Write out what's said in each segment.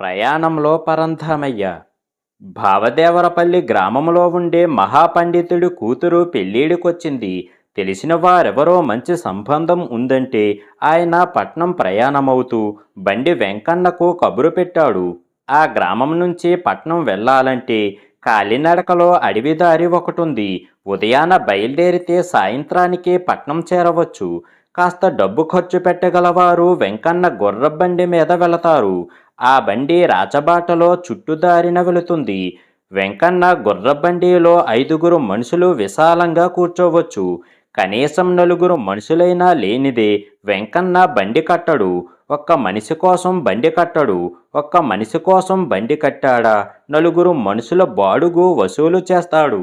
ప్రయాణంలో పరంధామయ్య. భావదేవరపల్లి గ్రామంలో ఉండే మహాపండితుడి కూతురు పెళ్ళిడికొచ్చింది. తెలిసిన వారెవరో మంచి సంబంధం ఉందంటే ఆయన పట్నం ప్రయాణమవుతూ బండి వెంకన్నకు కబురు పెట్టాడు. ఆ గ్రామం నుంచి పట్నం వెళ్ళాలంటే కాలినడకలో అడవి దారి ఒకటుంది. ఉదయాన బయలుదేరితే సాయంత్రానికి పట్నం చేరవచ్చు. కాస్త డబ్బు ఖర్చు పెట్టగలవారు వెంకన్న గుర్రబండి మీద వెళతారు. ఆ బండి రాచబాటలో చుట్టుదారిన వెళుతుంది వెంకన్న గుర్రబండిలో ఐదుగురు మనుషులు విశాలంగా కూర్చోవచ్చు. కనీసం నలుగురు మనుషులైనా లేనిదే వెంకన్న బండి కట్టడు. ఒక్క మనిషి కోసం బండి కట్టడు. ఒక్క మనిషి కోసం బండి కట్టాడా? నలుగురు మనుషుల బాడుగు వసూలు చేస్తాడు.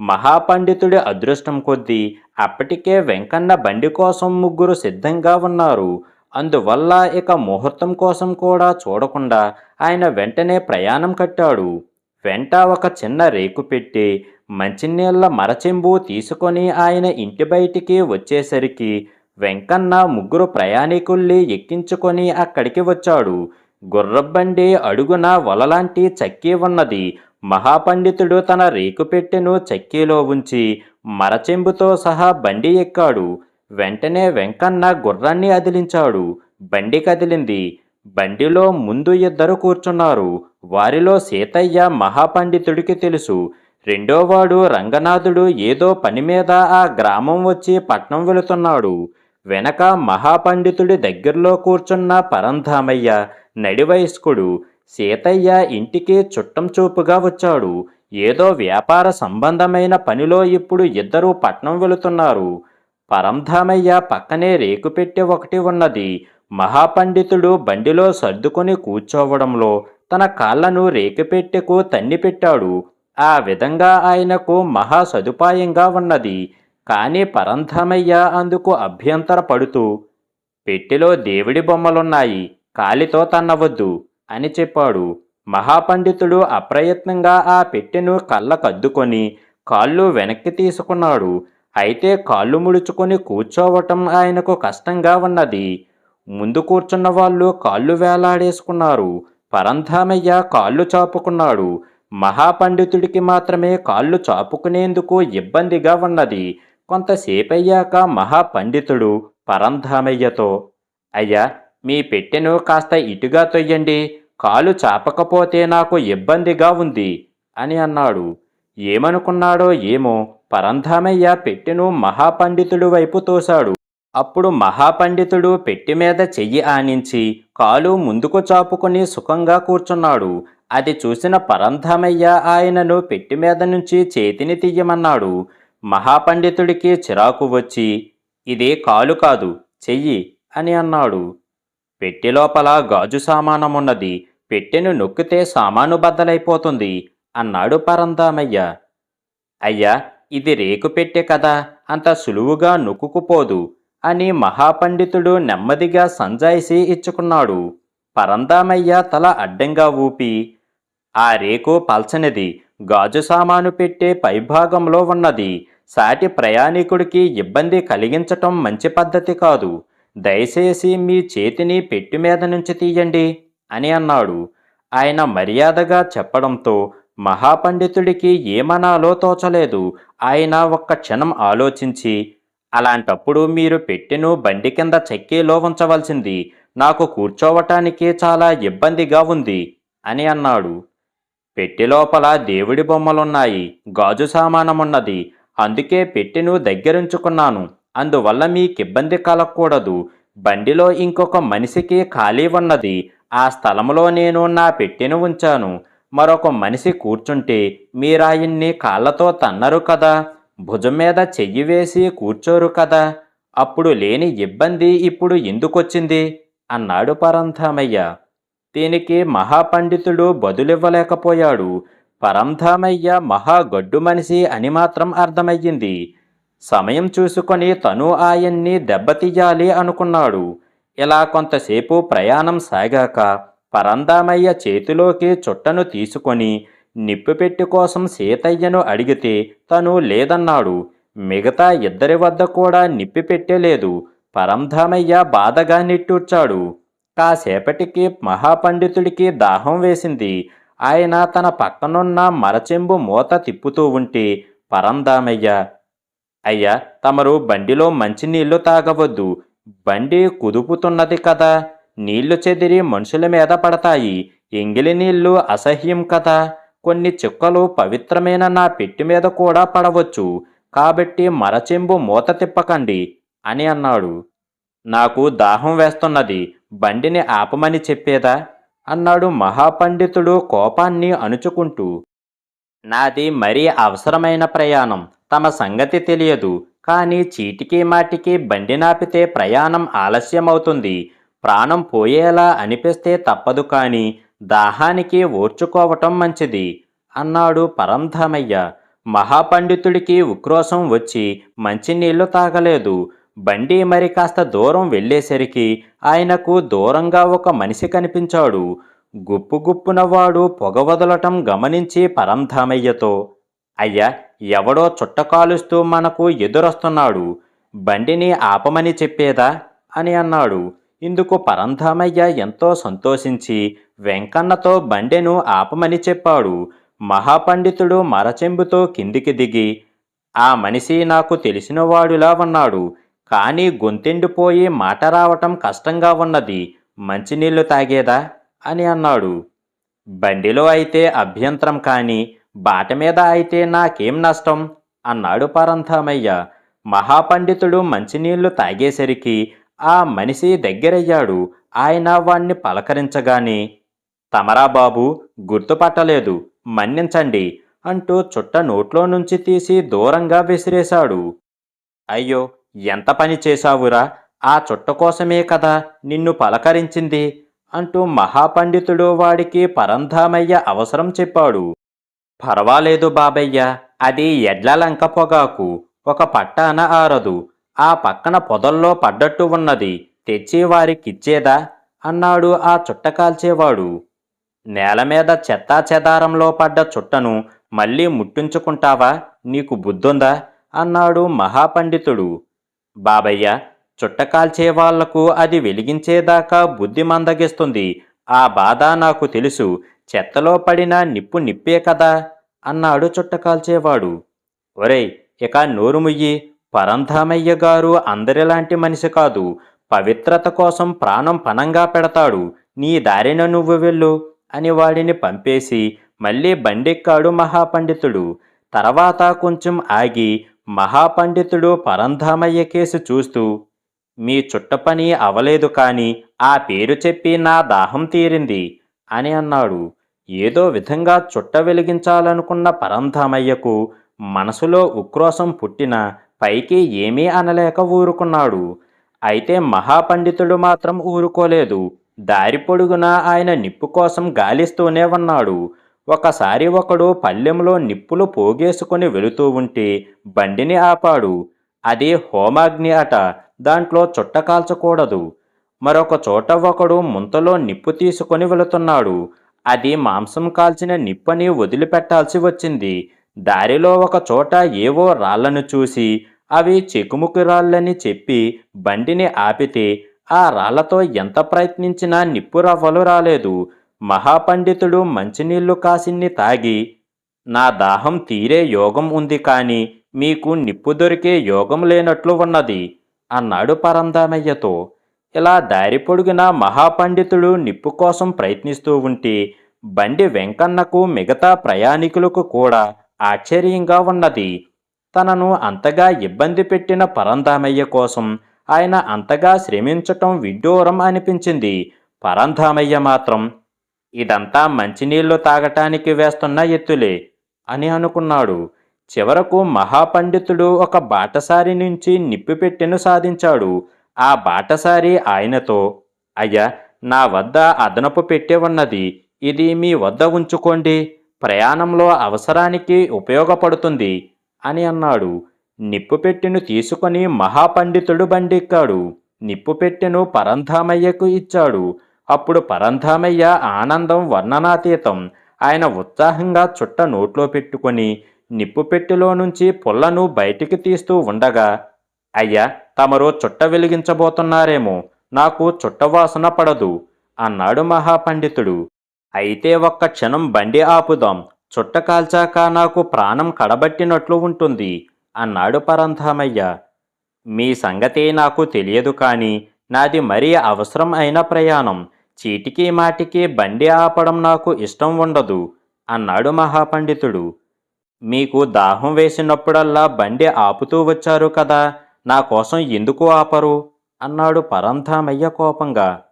మహాపండితుడి అదృష్టం కొద్దీ అప్పటికే వెంకన్న బండి కోసం ముగ్గురు సిద్ధంగా ఉన్నారు. అందువల్ల ఇక ముహూర్తం కోసం కూడా చూడకుండా ఆయన వెంటనే ప్రయాణం కట్టాడు. వెంట ఒక చిన్న రేకు పెట్టి మంచినీళ్ళ మరచెంబు తీసుకొని ఆయన ఇంటి బయటికి వచ్చేసరికి వెంకన్న ముగ్గురు ప్రయాణికుల్ని ఎక్కించుకొని అక్కడికి వచ్చాడు. గుర్రబండి అడుగున వలలాంటి చక్కీ ఉన్నది. మహాపండితుడు తన రేకు పెట్టెను చక్కీలో ఉంచి మరచెంబుతో సహా బండి ఎక్కాడు. వెంటనే వెంకన్న గుర్రాన్ని అదిలించాడు. బండి కదిలింది. బండిలో ముందు ఇద్దరు కూర్చున్నారు. వారిలో సీతయ్య మహాపండితుడికి తెలుసు. రెండోవాడు రంగనాథుడు ఏదో పని మీద ఆ గ్రామం వచ్చి పట్నం వెళుతున్నాడు. వెనక మహాపండితుడి దగ్గరలో కూర్చున్న పరంధామయ్య నడివయస్కుడు సీతయ్య ఇంటికి చుట్టం చూపుగా వచ్చాడు. ఏదో వ్యాపార సంబంధమైన పనిలో ఇప్పుడు ఇద్దరూ పట్నం వెళుతున్నారు. పరంధామయ్య పక్కనే రేకుపెట్టె ఒకటి ఉన్నది. మహాపండితుడు బండిలో సర్దుకొని కూర్చోవడంలో తన కాళ్ళను రేకుపెట్టెకు తన్నిపెట్టాడు ఆ విధంగా ఆయనకు మహా సదుపాయంగా ఉన్నది. కానీ పరంధామయ్య అందుకు అభ్యంతర పడుతూ పెట్టెలో దేవుడి బొమ్మలున్నాయి కాలితో తన్నవద్దు అని చెప్పాడు. మహాపండితుడు అప్రయత్నంగా ఆ పెట్టెను కళ్ళకద్దుకొని కాళ్ళు వెనక్కి తీసుకున్నాడు. అయితే కాళ్ళు ముడుచుకొని కూర్చోవటం ఆయనకు కష్టంగా ఉన్నది. ముందు కూర్చున్న వాళ్ళు కాళ్ళు వేలాడేసుకున్నారు. పరంధామయ్య కాళ్ళు చాపుకున్నాడు. మహాపండితుడికి మాత్రమే కాళ్ళు చాపుకునేందుకు ఇబ్బందిగా ఉన్నది. కొంతసేపయ్యాక మహాపండితుడు పరంధామయ్యతో అయ్యా మీ పెట్టెను కాస్త ఇటుగా తొయ్యండి. కాలు చాపకపోతే నాకు ఇబ్బందిగా ఉంది అని అన్నాడు. ఏమనుకున్నాడో ఏమో పరంధామయ్య పెట్టెను మహాపండితుడి వైపు తోశాడు. అప్పుడు మహాపండితుడు పెట్టి మీద చెయ్యి ఆనించి కాలు ముందుకు చాపుకుని సుఖంగా కూర్చున్నాడు. అది చూసిన పరంధామయ్య ఆయనను పెట్టి మీద నుంచి చేతిని తీయమన్నాడు. మహాపండితుడికి చిరాకు వచ్చి ఇది కాలు కాదు చెయ్యి అని అన్నాడు. పెట్టి లోపల గాజు సామానమున్నది పెట్టెను నొక్కితే సామాను బద్దలైపోతుంది అన్నాడు పరంధామయ్య. అయ్యా ఇది రేకు పెట్టే కదా అంత సులువుగా నొక్కుకుపోదు అని మహాపండితుడు నెమ్మదిగా సంజాయిసి ఇచ్చుకున్నాడు. పరందామయ్య తల అడ్డంగా ఊపి ఆ రేకు పల్చనిది గాజు సామాను పెట్టే పైభాగంలో ఉన్నది. సాటి ప్రయాణికుడికి ఇబ్బంది కలిగించటం మంచి పద్ధతి కాదు. దయచేసి మీ చేతిని పెట్టి మీద నుంచి తీయండి అని అన్నాడు. ఆయన మర్యాదగా చెప్పడంతో మహాపండితుడికి ఏమనాలో తోచలేదు. ఆయన ఒక్క క్షణం ఆలోచించి అలాంటప్పుడు మీరు పెట్టెను బండి కింద చెక్కీలో ఉంచవలసింది. నాకు కూర్చోవటానికి చాలా ఇబ్బందిగా ఉంది అని అన్నాడు. పెట్టి లోపల దేవుడి బొమ్మలున్నాయి. గాజు సామానమున్నది. అందుకే పెట్టెను దగ్గరుంచుకున్నాను. అందువల్ల మీకిబ్బంది కలగకూడదు. బండిలో ఇంకొక మనిషికి ఖాళీ ఉన్నది. ఆ స్థలంలో నేను నా పెట్టెను ఉంచాను. మరొక మనిషి కూర్చుంటే మీరాయన్ని కాళ్ళతో తన్నరు కదా. భుజం మీద చెయ్యి వేసి కూర్చోరు కదా. అప్పుడు లేని ఇబ్బంది ఇప్పుడు ఎందుకొచ్చింది? అన్నాడు పరంధామయ్య. దీనికి మహాపండితుడు బదులివ్వలేకపోయాడు. పరంధామయ్య మహాగడ్డు మనిషి అని మాత్రం అర్థమయ్యింది. సమయం చూసుకొని తను ఆయన్ని దెబ్బతీయాలి అనుకున్నాడు. ఇలా కొంతసేపు ప్రయాణం సాగాక పరందామయ్య చేతిలోకి చుట్టను తీసుకొని నిప్పుపెట్టి కోసం సీతయ్యను అడిగితే తను లేదన్నాడు. మిగతా ఇద్దరి వద్ద కూడా నిప్పి పెట్టలేదు పరంధామయ్య బాధగా నిట్టూర్చాడు. కాసేపటికి మహాపండితుడికి దాహం వేసింది. ఆయన తన పక్కనున్న మరచెంబు మూత తిప్పుతూ ఉంటే పరంధామయ్య అయ్యా తమరు బండిలో మంచినీళ్ళు తాగవద్దు. బండి కుదుపుతున్నది కదా. నీళ్ళు చెదిరి మనుషుల మీద పడతాయి. ఎంగిలి నీళ్ళు అసహ్యం కదా. కొన్ని చుక్కలు పవిత్రమైన నా పెట్టి మీద కూడా పడవచ్చు. కాబట్టి మరచెంబు మూత తిప్పకండి అని అన్నాడు. నాకు దాహం వేస్తున్నది. బండిని ఆపమని చెప్పేదా? అన్నాడు మహాపండితుడు కోపాన్ని అణుచుకుంటూ. నాది మరీ అవసరమైన ప్రయాణం. తమ సంగతి తెలియదు. కానీ చీటికి మాటికి బండి నాపితే ప్రయాణం ఆలస్యమవుతుంది. ప్రాణం పోయేలా అనిపిస్తే తప్పదు కానీ దాహానికి ఓర్చుకోవటం మంచిది అన్నాడు పరంధామయ్య. మహాపండితుడికి ఉక్రోషం వచ్చి మంచినీళ్ళు తాగలేదు. బండి మరి కాస్త దూరం వెళ్ళేసరికి ఆయనకు దూరంగా ఒక మనిషి కనిపించాడు. గుప్పు వాడు పొగ వదలటం గమనించి పరంధామయ్యతో అయ్యా ఎవడో చుట్ట కాలుస్తూ మనకు ఎదురొస్తున్నాడు. బండిని ఆపమని చెప్పేదా? అని అన్నాడు. ఇందుకు పరంధామయ్య ఎంతో సంతోషించి వెంకన్నతో బండెను ఆపమని చెప్పాడు. మహాపండితుడు మరచెంబుతో కిందికి దిగి ఆ మనిషి నాకు తెలిసినవాడులా ఉన్నాడు కానీ గొంతెండిపోయి మాట రావటం కష్టంగా ఉన్నది. మంచినీళ్ళు తాగేదా? అని అన్నాడు. బండిలో అయితే అభ్యంతరం కాని బాట మీద అయితే నాకేం నష్టం? అన్నాడు పరంధామయ్య. మహాపండితుడు మంచినీళ్ళు తాగేసరికి ఆ మనిషి దగ్గరయ్యాడు. ఆయన వాణ్ణి పలకరించగానే తమరా బాబు గుర్తుపట్టలేదు. మన్నించండి అంటూ చుట్ట నోట్లో నుంచి తీసి దూరంగా విసిరేశాడు. అయ్యో ఎంత పని చేశావురా? ఆ చుట్ట కోసమే కదా నిన్ను పలకరించింది అంటూ మహాపండితుడు వాడికి పరంధామయ్య అవసరం చెప్పాడు. పర్వాలేదు బాబయ్య అది ఎడ్లలంక పొగాకు. ఒక పట్టాన ఆరదు. ఆ పక్కన పొదల్లో పడ్డట్టు ఉన్నది తెచ్చి వారికిచ్చేదా అన్నాడు ఆ చుట్ట కాల్చేవాడు. నేల మీద చెత్తా చెదారంలో పడ్డ చుట్టను మళ్ళీ ముట్టించుకుంటావా? నీకు బుద్ధుందా? అన్నాడు మహాపండితుడు. బాబయ్య చుట్ట కాల్చేవాళ్ళకు అది వెలిగించేదాకా బుద్ధి మందగిస్తుంది. ఆ బాధ నాకు తెలుసు. చెత్తలో పడిన నిప్పు నిప్పే కదా? అన్నాడు చుట్ట కాల్చేవాడు. ఒరేయ్ ఇక నోరు ముయ్యి. పరంధామయ్య గారు అందరిలాంటి మనిషి కాదు. పవిత్రత కోసం ప్రాణం పణంగా పెడతాడు. నీ దారిన నువ్వు వెళ్ళు అని వాడిని పంపేసి మళ్ళీ బండెక్కాడు మహాపండితుడు. తర్వాత కొంచెం ఆగి మహాపండితుడు పరంధామయ్య కేసు చూస్తూ మీ చుట్టపని అవలేదు కాని ఆ పేరు చెప్పి నా దాహం తీరింది అని అన్నాడు. ఏదో విధంగా చుట్ట వెలిగించాలనుకున్న పరంధామయ్యకు మనసులో ఉక్రోషం పుట్టిన పైకి ఏమీ అనలేక ఊరుకున్నాడు. అయితే మహాపండితుడు మాత్రం ఊరుకోలేదు. దారి పొడుగున ఆయన నిప్పు కోసం గాలిస్తూనే ఉన్నాడు. ఒకసారి ఒకడు పల్లెంలో నిప్పులు పోగేసుకుని వెళుతూ ఉంటే బండిని ఆపాడు. అది హోమాగ్ని అట దాంట్లో చుట్ట కాల్చకూడదు. మరొక చోట ఒకడు ముంతలో నిప్పు తీసుకొని వెళుతున్నాడు. అది మాంసం కాల్చిన నిప్పని వదిలిపెట్టాల్సి వచ్చింది. దారిలో ఒక చోట ఏవో రాళ్ళను చూసి అవి చెకుముకు రాళ్ళని చెప్పి బండిని ఆపితే ఆ రాళ్ళతో ఎంత ప్రయత్నించినా నిప్పు రవ్వలు రాలేదు. మహాపండితుడు మంచినీళ్ళు కాసిన్ని తాగి నా దాహం తీరే యోగం ఉంది కాని మీకు నిప్పు దొరికే యోగం లేనట్లు ఉన్నది అన్నాడు పరందామయ్యతో. ఇలా దారి పొడుగున మహాపండితుడు నిప్పు కోసం ప్రయత్నిస్తూ ఉంటే బండి వెంకన్నకు మిగతా ప్రయాణికులకు కూడా ఆశ్చర్యంగా ఉన్నది. తనను అంతగా ఇబ్బంది పెట్టిన పరంధామయ్య కోసం ఆయన అంతగా శ్రమించటం విడ్డూరం అనిపించింది. పరంధామయ్య మాత్రం ఇదంతా మంచినీళ్ళు తాగటానికి వేస్తున్న ఎత్తులే అని అనుకున్నాడు. చివరకు మహాపండితుడు ఒక బాటసారి నుంచి నిప్పిపెట్టెను సాధించాడు. ఆ బాటసారి ఆయనతో అయ్యా నా వద్ద అదనపు పెట్టె ఉన్నది. ఇది మీ వద్ద ఉంచుకోండి. ప్రయాణంలో అవసరానికి ఉపయోగపడుతుంది. అని అన్నాడు. నిప్పు పెట్టెను తీసుకొని మహాపండితుడు బండెక్కాడు. నిప్పు పెట్టెను పరంధామయ్యకు ఇచ్చాడు. అప్పుడు పరంధామయ్య ఆనందం వర్ణనాతీతం. ఆయన ఉత్సాహంగా చుట్ట నోట్లో పెట్టుకొని నిప్పు పెట్టెలో నుంచి పుల్లను బయటికి తీస్తూ ఉండగా అయ్యా తమరు చుట్ట వెలిగించబోతున్నారేమో. నాకు చుట్ట వాసన పడదు అన్నాడు మహాపండితుడు. అయితే ఒక్క క్షణం బండి ఆపుదాం. చుట్ట కాల్చాక నాకు ప్రాణం కడబట్టినట్లు ఉంటుంది అన్నాడు పరంధామయ్య. మీ సంగతి నాకు తెలియదు కానీ నాది మరీ అవసరం అయిన ప్రయాణం. చీటికి మాటికి బండి ఆపడం నాకు ఇష్టం ఉండదు అన్నాడు మహాపండితుడు. మీకు దాహం వేసినప్పుడల్లా బండి ఆపుతూ వచ్చారు కదా నా కోసం ఎందుకు ఆపరు? అన్నాడు పరంధామయ్య కోపంగా.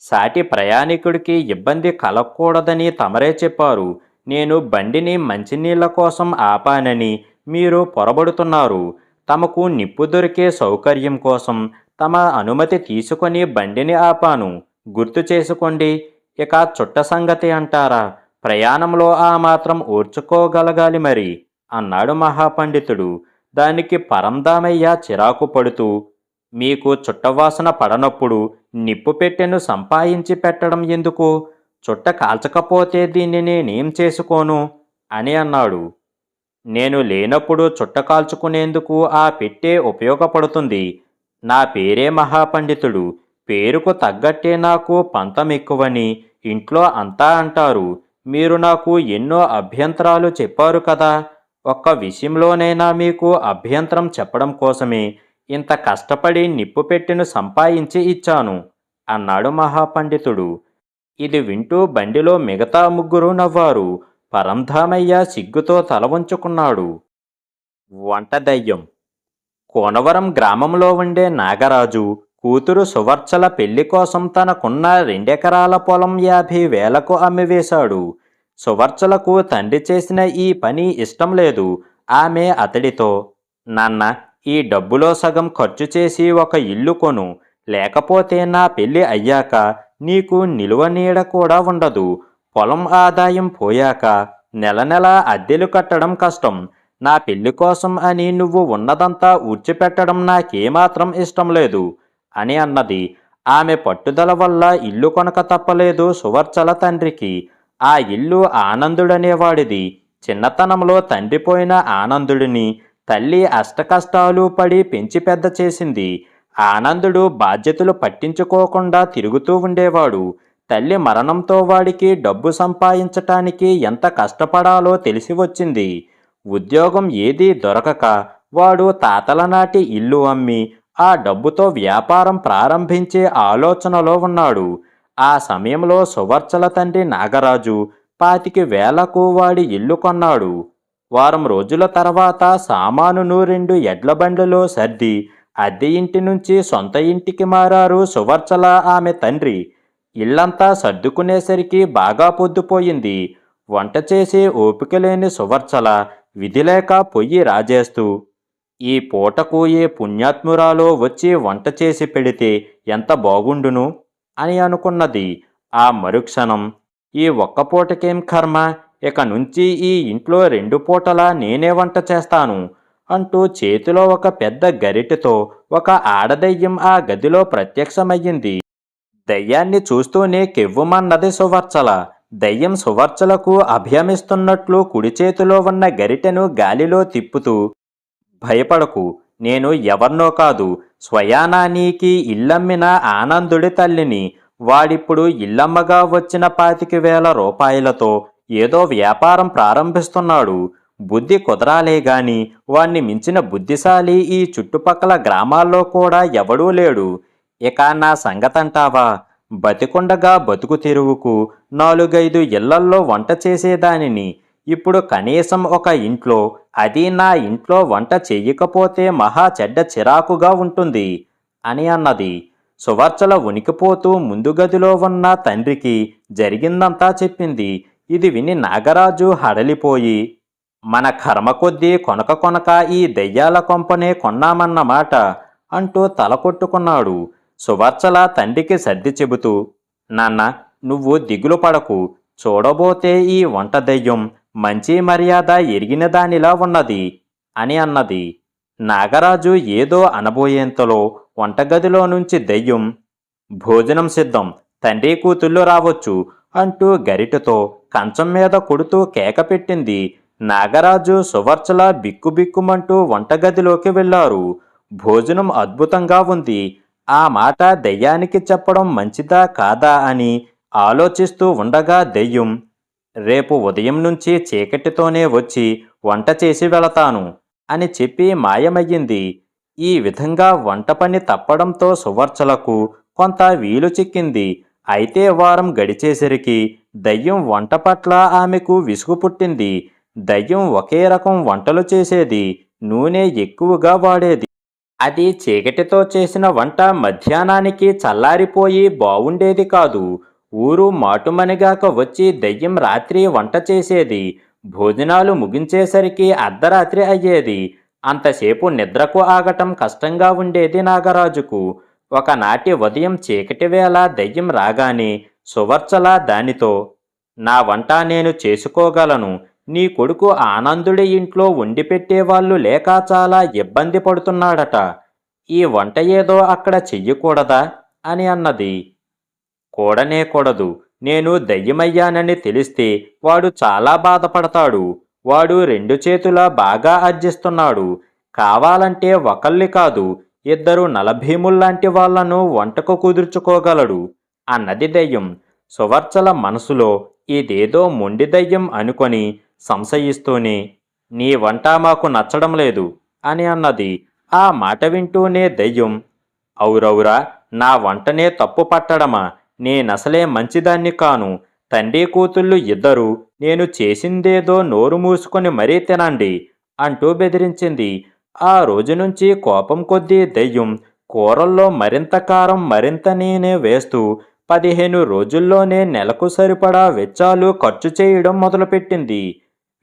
సాటి ప్రయాణికుడికి ఇబ్బంది కలగకూడదని తమరే చెప్పారు. నేను బండిని మంచినీళ్ళ కోసం ఆపానని మీరు పొరబడుతున్నారు. తమకు నిప్పు దొరికే సౌకర్యం కోసం తమ అనుమతి తీసుకొని బండిని ఆపాను. గుర్తు చేసుకోండి ఇక చుట్ట సంగతి అంటారా? ప్రయాణంలో ఆ మాత్రం ఓర్చుకోగలగాలి మరి అన్నాడు మహాపండితుడు. దానికి పరందామయ్య చిరాకు పడుతూ మీకు చుట్టవాసన పడనప్పుడు నిప్పు పెట్టెను సంపాదించి పెట్టడం ఎందుకు? చుట్ట కాల్చకపోతే దీన్ని నేనేం చేసుకోను? అని అన్నాడు. నేను లేనప్పుడు చుట్ట కాల్చుకునేందుకు ఆ పెట్టే ఉపయోగపడుతుంది. నా పేరే మహాపండితుడు. పేరుకు తగ్గట్టే నాకు పంతం ఎక్కువని ఇంట్లో అంతా అంటారు. మీరు నాకు ఎన్నో అభ్యంతరాలు చెప్పారు కదా. ఒక్క విషయంలోనైనా మీకు అభ్యంతరం చెప్పడం కోసమే ఇంత కష్టపడి నిప్పు పెట్టిను సంపాదించి ఇచ్చాను అన్నాడు మహాపండితుడు. ఇది వింటూ బండిలో మిగతా ముగ్గురు నవ్వారు. పరంధామయ్య సిగ్గుతో తల వంచుకున్నాడు. వంట దయ్యం. కోనవరం గ్రామంలో ఉండే నాగరాజు కూతురు సువర్చల పెళ్ళి కోసం తనకున్న రెండెకరాల పొలం యాభై వేలకు అమ్మివేశాడు. సువర్చలకు తండ్రి చేసిన ఈ పని ఇష్టం లేదు. ఆమె అతడితో నాన్న ఈ డబ్బులో సగం ఖర్చు చేసి ఒక ఇల్లు కొను. లేకపోతే నా పెళ్ళి అయ్యాక నీకు నిలువ నీడ కూడా ఉండదు. పొలం ఆదాయం పోయాక నెల నెల అద్దెలు కట్టడం కష్టం. నా పెళ్ళి కోసం అని నువ్వు ఉన్నదంతా ఊడ్చిపెట్టడం నాకేమాత్రం ఇష్టం లేదు అని అన్నది. ఆమె పట్టుదల వల్ల ఇల్లు కొనక తప్పలేదు సువర్చల తండ్రికి. ఆ ఇల్లు ఆనందుడనేవాడిది. చిన్నతనంలో తండ్రిపోయిన ఆనందుడిని తల్లి అష్టకష్టాలు పడి పెంచి పెద్ద చేసింది. ఆనందుడు బాధ్యతలు పట్టించుకోకుండా తిరుగుతూ ఉండేవాడు. తల్లి మరణంతో వాడికి డబ్బు సంపాదించటానికి ఎంత కష్టపడాలో తెలిసి వచ్చింది. ఉద్యోగం ఏదీ దొరకక వాడు తాతల నాటి ఇల్లు అమ్మి ఆ డబ్బుతో వ్యాపారం ప్రారంభించే ఆలోచనలో ఉన్నాడు. ఆ సమయంలో సువర్చల తండ్రి నాగరాజు పాతికి వేలకు వాడి ఇల్లు కొన్నాడు. వారం రోజుల తర్వాత సామానును రెండు ఎడ్ల బండ్లలో సర్ది అద్దె ఇంటి నుంచి సొంత ఇంటికి మారారు సువర్చల ఆమె తండ్రి. ఇల్లంతా సర్దుకునేసరికి బాగా పొద్దుపోయింది. వంట చేసే ఓపిక లేని సువర్చల విధిలేక పొయ్యి రాజేస్తూ ఈ పూటకు ఏ పుణ్యాత్మురాలో వచ్చి వంట చేసి పెడితే ఎంత బాగుండును? అని అనుకున్నది. ఆ మరుక్షణం ఈ ఒక్క పూటకేం కర్మ? ఇక నుంచి ఈ ఇంట్లో రెండు పూటలా నేనే వంట చేస్తాను. అంటూ చేతిలో ఒక పెద్ద గరిటెతో ఒక ఆడదయ్యం ఆ గదిలో ప్రత్యక్షమయ్యింది. దయ్యాన్ని చూస్తూనే కెవ్వుమన్నది సువర్చల. దయ్యం సువర్చలకు అభ్యమిస్తున్నట్లు కుడి చేతిలో ఉన్న గరిటెను గాలిలో తిప్పుతూ భయపడకు నేను ఎవర్నో కాదు. స్వయానా నీకి ఇల్లమ్మిన ఆనందుడి తల్లిని. వాడిప్పుడు ఇల్లమ్మగా వచ్చిన పాతిక వేల రూపాయలతో ఏదో వ్యాపారం ప్రారంభిస్తున్నాడు. బుద్ధి కుదరాలే గాని వాణ్ణి మించిన బుద్ధిశాలి ఈ చుట్టుపక్కల గ్రామాల్లో కూడా ఎవడూ లేడు. ఇక నా సంగతంటావా? బతికుండగా బతుకు తెరువుకు నాలుగైదు ఇళ్ళల్లో వంట చేసేదానిని. ఇప్పుడు కనీసం ఒక ఇంట్లో అది నా ఇంట్లో వంట చెయ్యకపోతే మహా చెడ్డ చిరాకుగా ఉంటుంది అని అన్నది. సువర్చల ఉనికిపోతూ ముందు గదిలో ఉన్న తండ్రికి జరిగిందంతా చెప్పింది. ఇది విని నాగరాజు హడలిపోయి మన కర్మ కొద్దీ కొనక కొనక ఈ దెయ్యాల కొంపనే కొన్నామన్నమాట అంటూ తల కొట్టుకున్నాడు. సువర్చల తండ్రికి సర్ది చెబుతూ నాన్న నువ్వు దిగులు పడకు. చూడబోతే ఈ వంట దెయ్యం మంచి మర్యాద ఎరిగిన దానిలా ఉన్నది అని అన్నది. నాగరాజు ఏదో అనబోయేంతలో వంటగదిలో నుంచి దెయ్యం భోజనం సిద్ధం తండ్రి కూతుళ్ళు రావచ్చు అంటూ గరిటతో కంచం మీద కొడుతూ కేక పెట్టింది నాగరాజు సువర్చల బిక్కుబిక్కుమంటూ వంటగదిలోకి వెళ్ళారు. భోజనం అద్భుతంగా ఉంది. ఆ మాట దెయ్యానికి చెప్పడం మంచిదా కాదా అని ఆలోచిస్తూ ఉండగా దెయ్యం రేపు ఉదయం నుంచి చీకటితోనే వచ్చి వంట చేసి వెళతాను అని చెప్పి మాయమయ్యింది. ఈ విధంగా వంట పని తప్పడంతో సువర్చలకు కొంత వీలు చిక్కింది. అయితే వారం గడిచేసరికి దయ్యం వంట పట్ల ఆమెకు విసుగు పుట్టింది. దయ్యం ఒకే రకం వంటలు చేసేది నూనె ఎక్కువగా వాడేది. అది చీకటితో చేసిన వంట మధ్యాహ్నానికి చల్లారిపోయి బావుండేది కాదు. ఊరు మాటుమనిగాక వచ్చి దయ్యం రాత్రి వంట చేసేది భోజనాలు ముగించేసరికి అర్ధరాత్రి అయ్యేది. అంతసేపు నిద్రకు ఆగటం కష్టంగా ఉండేది నాగరాజుకు. ఒకనాటి ఉదయం చీకటి వేళ దయ్యం రాగానే సువర్చల దానితో నా వంట నేను చేసుకోగలను. నీ కొడుకు ఆనందుడి ఇంట్లో వండి పెట్టేవాళ్ళు లేక చాలా ఇబ్బంది పడుతున్నాడట. ఈ వంట ఏదో అక్కడ చెయ్యకూడదా? అని అన్నది. కూడనే కూడదు. నేను దయ్యమయ్యానని తెలిస్తే వాడు చాలా బాధపడతాడు. వాడు రెండు చేతులా బాగా అర్జిస్తున్నాడు. కావాలంటే ఒకళ్ళి కాదు ఇద్దరు నలభీముల్లాంటి వాళ్ళను వంటకు కుదుర్చుకోగలడు అన్నది దయ్యం. సువర్చల మనసులో ఇదేదో మొండి దయ్యం అనుకొని సంశయిస్తూనే నీ వంట మాకు నచ్చడం లేదు అని అన్నది. ఆ మాట వింటూనే దయ్యం ఔరౌరా నా వంటనే తప్పు పట్టడమా? నేనసలే మంచిదాన్ని కాను. తండ్రి కూతుళ్ళు ఇద్దరు నేను చేసిందేదో నోరు మూసుకొని మరీ తినండి అంటూ బెదిరించింది. ఆ రోజు నుంచి కోపం కొద్దీ దెయ్యం కూరల్లో మరింత కారం మరింత నేనే వేస్తూ పదిహేను రోజుల్లోనే నెలకు సరిపడా వెచ్చాలు ఖర్చు చేయడం మొదలుపెట్టింది.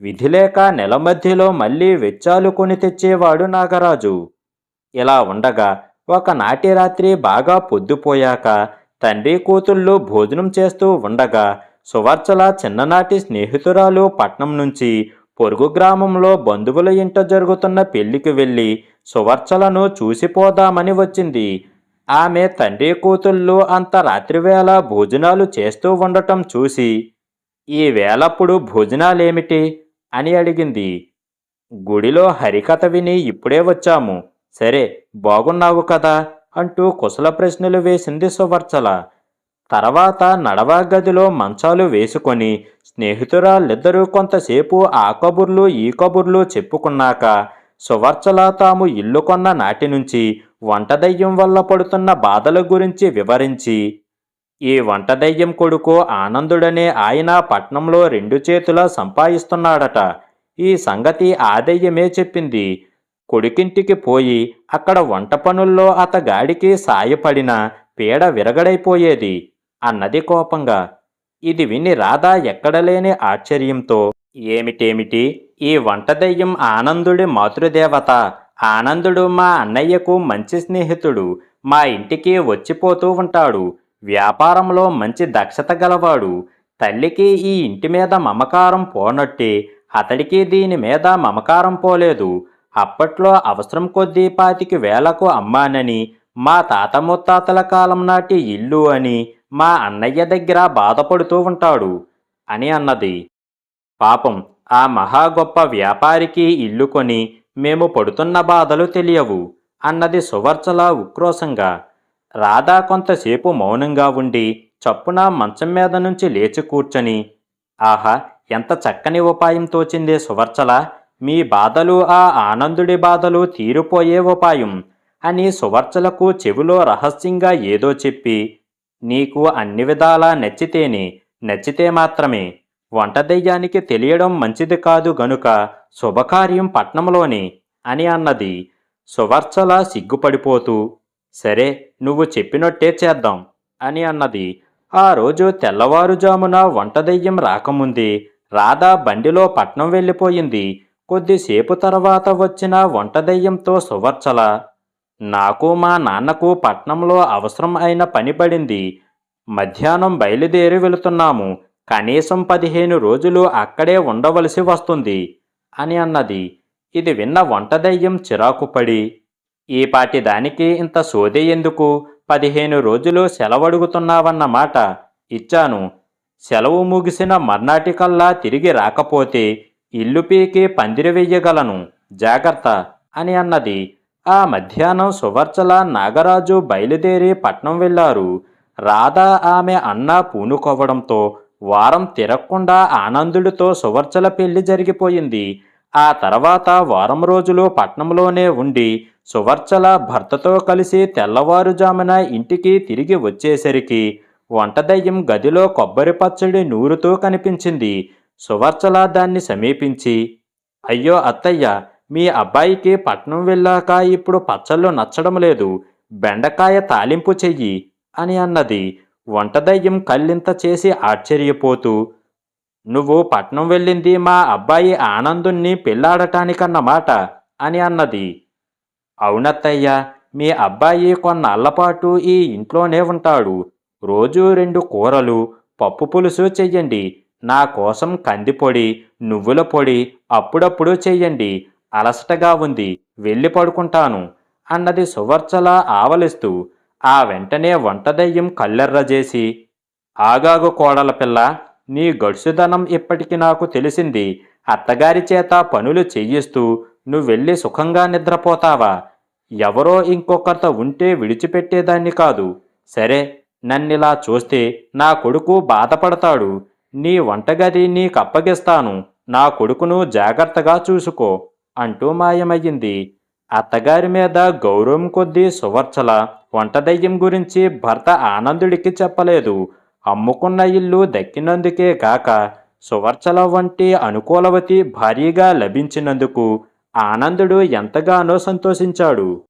విధిలేక నెల మధ్యలో మళ్ళీ వెచ్చాలు కొని తెచ్చేవాడు నాగరాజు. ఇలా ఉండగా ఒకనాటి రాత్రి బాగా పొద్దుపోయాక తండ్రి కూతుళ్ళు భోజనం చేస్తూ ఉండగా సువర్చల చిన్ననాటి స్నేహితురాలు పట్నం నుంచి పొరుగు గ్రామంలో బంధువుల ఇంట జరుగుతున్న పెళ్ళికి వెళ్ళి సువర్చలను చూసిపోదామని వచ్చింది. ఆమె తండ్రి కూతుళ్ళు అంత రాత్రివేళ భోజనాలు చేస్తూ ఉండటం చూసి ఈ వేళప్పుడు భోజనాలేమిటి? అని అడిగింది. గుడిలో హరికథ విని ఇప్పుడే వచ్చాము. సరే బాగున్నావు కదా అంటూ కుశల ప్రశ్నలు వేసింది సువర్చల. తర్వాత నడవా గదిలో మంచాలు వేసుకొని స్నేహితురాళ్ళిద్దరూ కొంతసేపు ఆ కబుర్లు ఈ కబుర్లు చెప్పుకున్నాక సువర్చల తాము ఇల్లు కొన్న నాటి నుంచి వంటదయ్యం వల్ల పడుతున్న బాధల గురించి వివరించి ఈ వంటదయ్యం కొడుకు ఆనందుడనే ఆయన పట్నంలో రెండు చేతుల సంపాదిస్తున్నాడట ఈ సంగతి ఆ దయ్యమే చెప్పింది. కొడుకింటికి పోయి అక్కడ వంట పనుల్లో అతగాడికి సాయపడిన పీడ విరగడైపోయేది అన్నది కోపంగా. ఇది విని రాధా ఎక్కడలేని ఆశ్చర్యంతో ఏమిటేమిటి? ఈ వంటదయ్యం ఆనందుడి మాతృదేవత. ఆనందుడు మా అన్నయ్యకు మంచి స్నేహితుడు. మా ఇంటికి వచ్చిపోతూ ఉంటాడు. వ్యాపారంలో మంచి దక్షత గలవాడు తల్లికి ఈ ఇంటి మీద మమకారం పోనట్టే అతడికి దీని మీద మమకారం పోలేదు. అప్పట్లో అవసరం కొద్దీ పాతికి వేలకు అమ్మానని మా తాత ముత్తాతల కాలం నాటి ఇల్లు అని మా అన్నయ్య దగ్గర బాధపడుతూ ఉంటాడు అని అన్నది. పాపం ఆ మహా గొప్ప వ్యాపారికి ఇల్లు కొని మేము పడుతున్న బాధలు తెలియవు అన్నది సువర్చల ఉక్రోషంగా రాధా కొంతసేపు మౌనంగా ఉండి చప్పున మంచం మీద నుంచి లేచి కూర్చొని ఆహా ఎంత చక్కని ఉపాయం తోచిందే సువర్చల! మీ బాధలు ఆ ఆనందుడి బాధలు తీరిపోయే ఉపాయం అని సువర్చలకు చెవిలో రహస్యంగా ఏదో చెప్పి నీకు అన్ని విధాలా నచ్చితేనే నచ్చితే మాత్రమే. వంటదెయ్యానికి తెలియడం మంచిది కాదు గనుక శుభకార్యం పట్నంలోనే అని అన్నది. సువర్చల సిగ్గుపడిపోతూ సరే నువ్వు చెప్పినట్టే చేద్దాం అని అన్నది. ఆ రోజు తెల్లవారుజామున వంటదెయ్యం రాకముందే రాధా బండిలో పట్నం వెళ్ళిపోయింది. కొద్దిసేపు తర్వాత వచ్చిన వంట దెయ్యంతో సువర్చల నాకు మా నాన్నకు పట్నంలో అవసరం అయిన పని పడింది. మధ్యాహ్నం బయలుదేరి వెళుతున్నాము. కనీసం పదిహేను రోజులు అక్కడే ఉండవలసి వస్తుంది అని అన్నది. ఇది విన్న వంటదయ్యం చిరాకుపడి ఈపాటి దానికి ఇంత సోదే ఎందుకు? పదిహేను రోజులు సెలవడుగుతున్నావన్నమాట ఇచ్చాను. సెలవు ముగిసిన మర్నాటికల్లా తిరిగి రాకపోతే ఇల్లు పీకి పందిరి వెయ్యగలను. జాగ్రత్త అని అన్నది. ఆ మధ్యాహ్నం సువర్చల నాగరాజు బయలుదేరి పట్నం వెళ్ళారు. రాధ ఆమె అన్న పూనుకోవడంతో వారం తిరగకుండా ఆనందుడితో సువర్చల పెళ్ళి జరిగిపోయింది. ఆ తర్వాత వారం రోజులు పట్నంలోనే ఉండి సువర్చల భర్తతో కలిసి తెల్లవారుజామున ఇంటికి తిరిగి వచ్చేసరికి వంటదయ్యం గదిలో కొబ్బరి పచ్చడి నూరుతూ కనిపించింది. సువర్చల దాన్ని సమీపించి అయ్యో అత్తయ్య మీ అబ్బాయికి పట్నం వెళ్ళాక ఇప్పుడు పచ్చళ్ళు నచ్చడం లేదు. బెండకాయ తాలింపు చెయ్యి అని అన్నది. వంటదయ్యం కళ్ళింత చేసి ఆశ్చర్యపోతూ నువ్వు పట్నం వెళ్ళింది మా అబ్బాయి ఆనందుణ్ణి పెళ్ళాడటానికన్నమాట అని అన్నది. అవునత్తయ్య మీ అబ్బాయి కొన్నాళ్ళపాటు ఈ ఇంట్లోనే ఉంటాడు. రోజూ రెండు కూరలు పప్పు పులుసు చెయ్యండి. నా కోసం కందిపొడి నువ్వుల పొడి అప్పుడప్పుడు చెయ్యండి. అలసటగా ఉంది వెళ్ళి పడుకుంటాను అన్నది సువర్చలా ఆవలిస్తూ ఆ వెంటనే వంటదయ్యం కళ్ళెర్రజేసి ఆగాగు కోడల పిల్ల నీ గడుసుదనం ఇప్పటికి నాకు తెలిసింది. అత్తగారి చేత పనులు చెయ్యిస్తూ నువ్వెళ్ళి సుఖంగా నిద్రపోతావా? ఎవరో ఇంకొకరితో ఉంటే విడిచిపెట్టేదాన్ని కాదు. సరే నన్నిలా చూస్తే నా కొడుకు బాధపడతాడు. నీ వంటగది నీకప్పగిస్తాను. నా కొడుకును జాగ్రత్తగా చూసుకో అంటూ మాయమయ్యింది. అత్తగారి మీద గౌరవం కొద్దీ సువర్చల వంటదయ్యం గురించి భర్త ఆనందుడికి చెప్పలేదు. అమ్ముకున్న ఇల్లు దక్కినందుకే గాక సువర్చల వంటి అనుకూలవతి భారీగా లభించినందుకు ఆనందుడు ఎంతగానో సంతోషించాడు.